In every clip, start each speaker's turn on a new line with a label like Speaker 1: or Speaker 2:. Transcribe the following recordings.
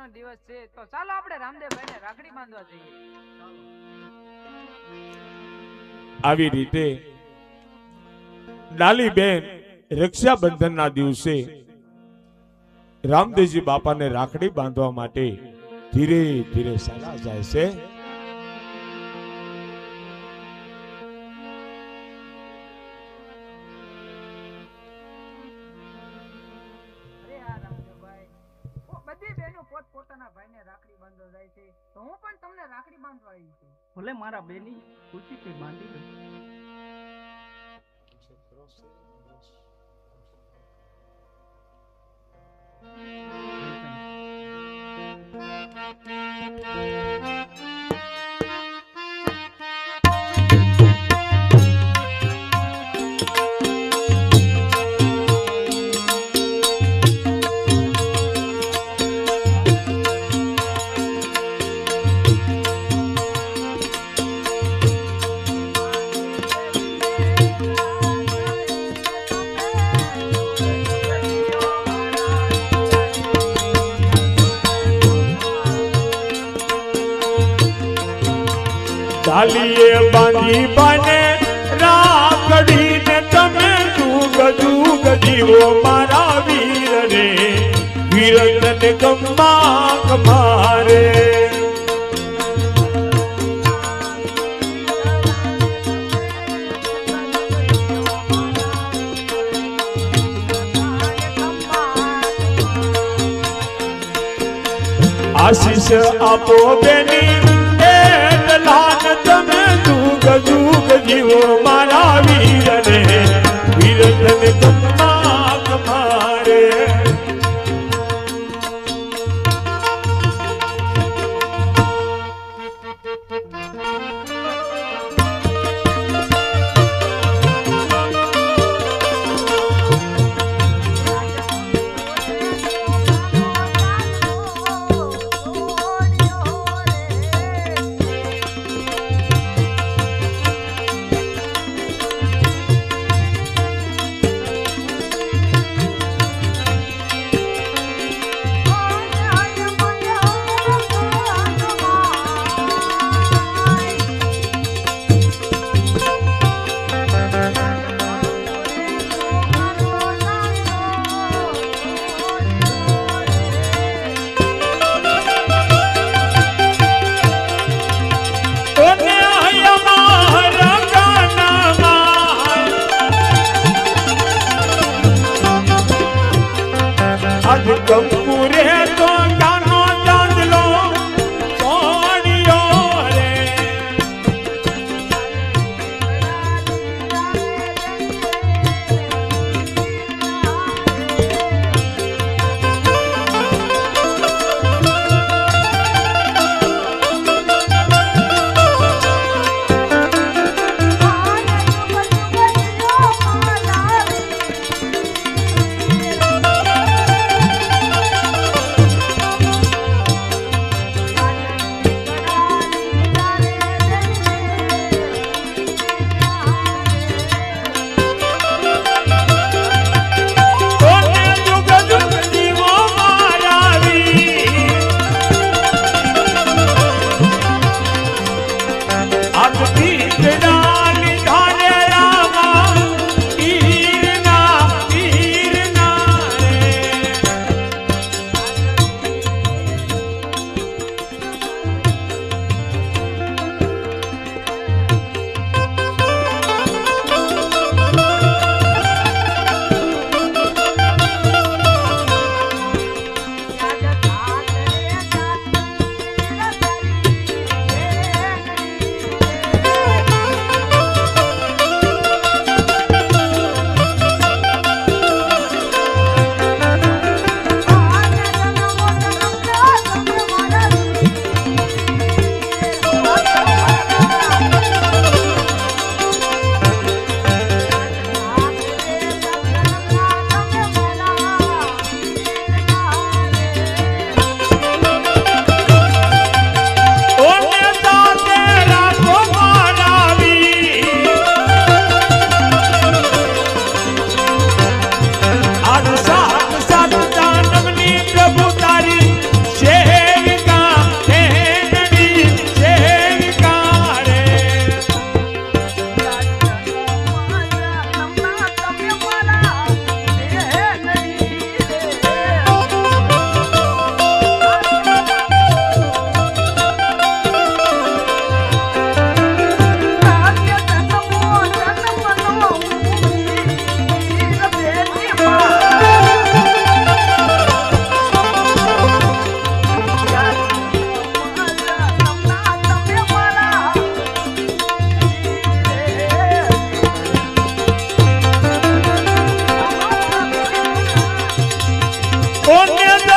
Speaker 1: નો દિવસ છે, તો ચાલો આપણે રામદેવભાઈને રાખડી બાંધવા જઈએ.
Speaker 2: આવી રીતે ડાલીબેન રક્ષાબંધનના દિવસે રામદેવજી બાપાને રાખડી બાંધવા માટે ધીરે ધીરે ચાલા જાય છે.
Speaker 1: તો હું પણ તમને રાખડી બાંધવા આવી છું.
Speaker 3: ભલે મારા બેની ખુશીથી બાંધી દો
Speaker 2: ડાલીએ બાંધી બને રાખડીને તમે જુગ જુગ જીવો મારા વીર રે વીર તને ગમ્મા કમારે આશીષ આપો બેની તમે દુઃખ દુઃખ જીવો મારા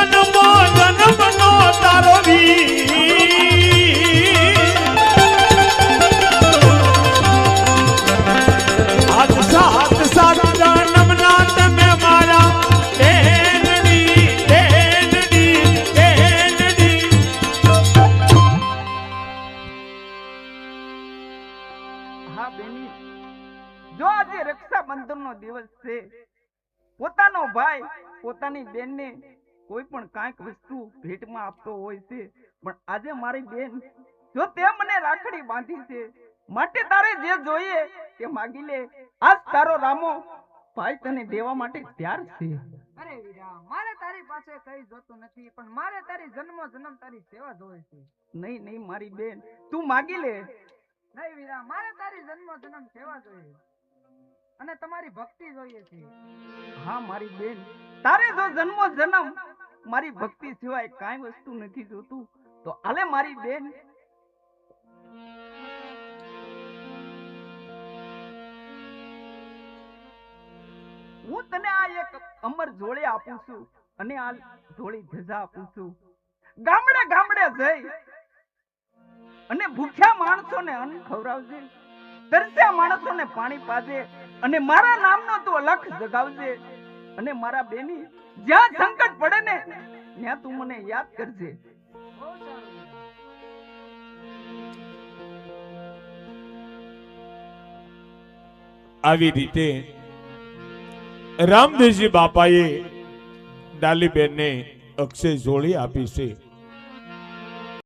Speaker 2: જન્મો જન્મનો તારો જો આજે
Speaker 3: રક્ષાબંધનનો દિવસ છે પોતાનો ભાઈ પોતાની બેનને કોઈ પણ કાંઈક વસ્તુ ભેટમાં આપતો હોય છે પણ આજે મારી બેન જો તે મને રાખડી બાંધી છે માટે તારે જે જોઈએ તે માગી લે. આજ તારો રામો ભાઈ તને દેવા માટે તૈયાર છે.
Speaker 1: અરે વીરા મારે તારી પાસે કઈ જોતું નથી પણ મારે તારી જન્મ જન્મ તારી સેવા જોવે છે.
Speaker 3: નહીં નહીં મારી બેન તું માગી લે.
Speaker 1: નહીં વીરા મારે તારી જન્મ જન્મ સેવા જોઈએ. અને તમારી ભક્તિ જોઈએ છે.
Speaker 3: હા મારી બેન તારે જો જન્મો જન્મ મારી ભક્તિ સિવાય કાંઈ વસ્તુ નથી જોતું. તો આલે મારી બેન. હું તને આ એક અમર જોડે આપું છું અને આ જોડી ધજા આપું છું. ગામડે ગામડે જઈ અને ભૂખ્યા માણસોને અન્ન ખવડાવજે તરસ્યા માણસોને પાણી પાજે અને મારા નામનો તું અલખ જગાવજે. અને મારા બેની જ્યાં સંકટ પડે ને, ત્યાં તું મને યાદ કરજે.
Speaker 2: આવી રીતે રામદેવજી બાપાએ ડાલીબેનને અક્ષય જોડી આપી છે